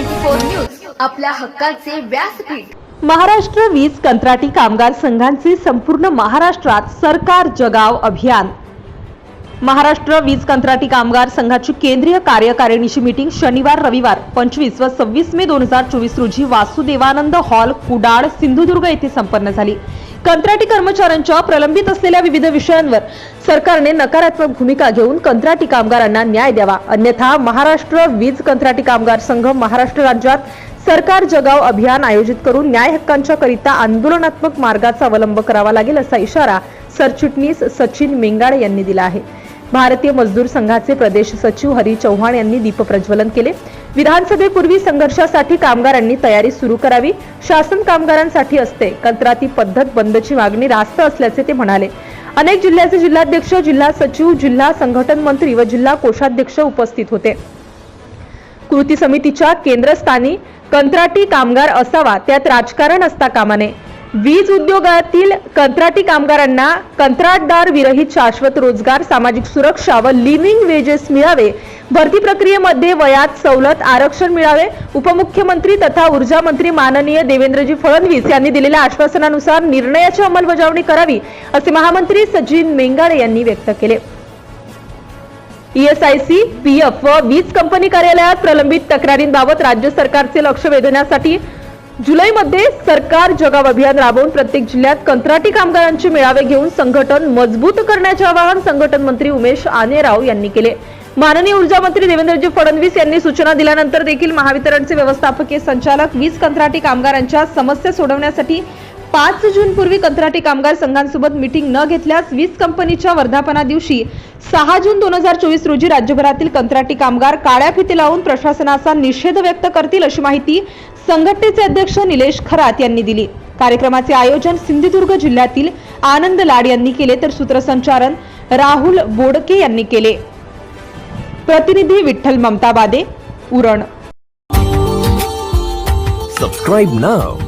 News आपल्या हक्काचे व्यासपीठ. महाराष्ट्र वीज कंत्राटी कामगार संघांचे संपूर्ण महाराष्ट्रात सरकार जगाव अभियान. महाराष्ट्र वीज कंत्राटी कामगार संघाची केंद्रीय कार्यकारिणीची मीटिंग शनिवार रविवार पंचवीस व सव्वीस मे दोन हजार चोवीस रोजी वासुदेवानंद हॉल कुडाळ सिंधुदुर्ग येथे संपन्न झाली. कंत्राटी कर्मचाऱ्यांच्या प्रलंबित असलेल्या विविध विषयांवर सरकारने नकारात्मक भूमिका घेऊन कंत्राटी कामगारांना न्याय द्यावा. अन्यथा महाराष्ट्र वीज कंत्राटी कामगार संघ महाराष्ट्र राज्यात सरकार जगाव अभियान आयोजित करून न्याय हक्कांच्या करिता आंदोलनात्मक मार्गाचा अवलंब करावा लागेल असा इशारा सरचिटणीस सचिन मेंगाडे यांनी दिला आहे. भारतीय मजदूर संघाचे प्रदेश सचिव हरी चव्हाण यांनी दीपप्रज्वलन केले. विधानसभेपूर्वी संघर्षासाठी कामगारांनी तयारी सुरू करावी. शासन कामगारांसाठी असते. कंत्राटी पद्धत बंदची मागणी रास्त असल्याचे ते म्हणाले. अनेक जिल्ह्याचे जिल्हाध्यक्ष जिल्हा सचिव जिल्हा संघटन मंत्री व जिल्हा कोषाध्यक्ष उपस्थित होते. कृती समितीच्या केंद्रस्थानी कंत्राटी कामगार असावा त्यात राजकारण असता कामा नये. वीज उद्योगातील कंत्राटी कामगारांना कंत्राटदार विरहित शाश्वत रोजगार सामाजिक सुरक्षा व लिव्हिंग वेजेस मिळावे. भरती प्रक्रियेमध्ये वयात सवलत आरक्षण मिळावे. उपमुख्यमंत्री तथा ऊर्जा मंत्री माननीय देवेंद्रजी फडणवीस यांनी दिलेल्या आश्वासनानुसार निर्णयाची अंमलबजावणी करावी असे महामंत्री सचिन मेंगाडे यांनी व्यक्त केले. ईएसआयसी पीएफ व वीज कंपनी कार्यालयात प्रलंबित तक्रारींबाबत राज्य सरकारचे लक्ष वेधण्यासाठी जुलैमध्ये सरकार जगाव अभियान राबवून प्रत्येक जिल्ह्यात कंत्राटी कामगारांचे मेळावे घेऊन संघटन मजबूत करण्याचे आवाहन संघटन मंत्री उमेश आनेराव यांनी केले. माननीय ऊर्जा मंत्री देवेंद्रजी फडणवीस यांनी सूचना दिल्यानंतर देखील महावितरणचे व्यवस्थापकीय संचालक वीज कंत्राटी कामगारांच्या समस्या सोडवण्यासाठी पाच जून पूर्वी कंत्राटी कामगार संघांसोबत मिटिंग न घेतल्यास वीज कंपनीच्या वर्धापना दिवशी सहा जून दोन हजार चोवीस रोजी राज्यभरातील कंत्राटी कामगार काळ्या फिती लावून प्रशासनाचा निषेध व्यक्त करतील अशी माहिती संघटनेचे अध्यक्ष निलेश खरात यांनी दिली. कार्यक्रमाचे आयोजन सिंधुदुर्ग जिल्ह्यातील आनंद लाड यांनी केले तर सूत्रसंचालन राहुल बोडके यांनी केले. प्रतिनिधी विठ्ठल ममताबादे उरण. सबस्क्राईब नाव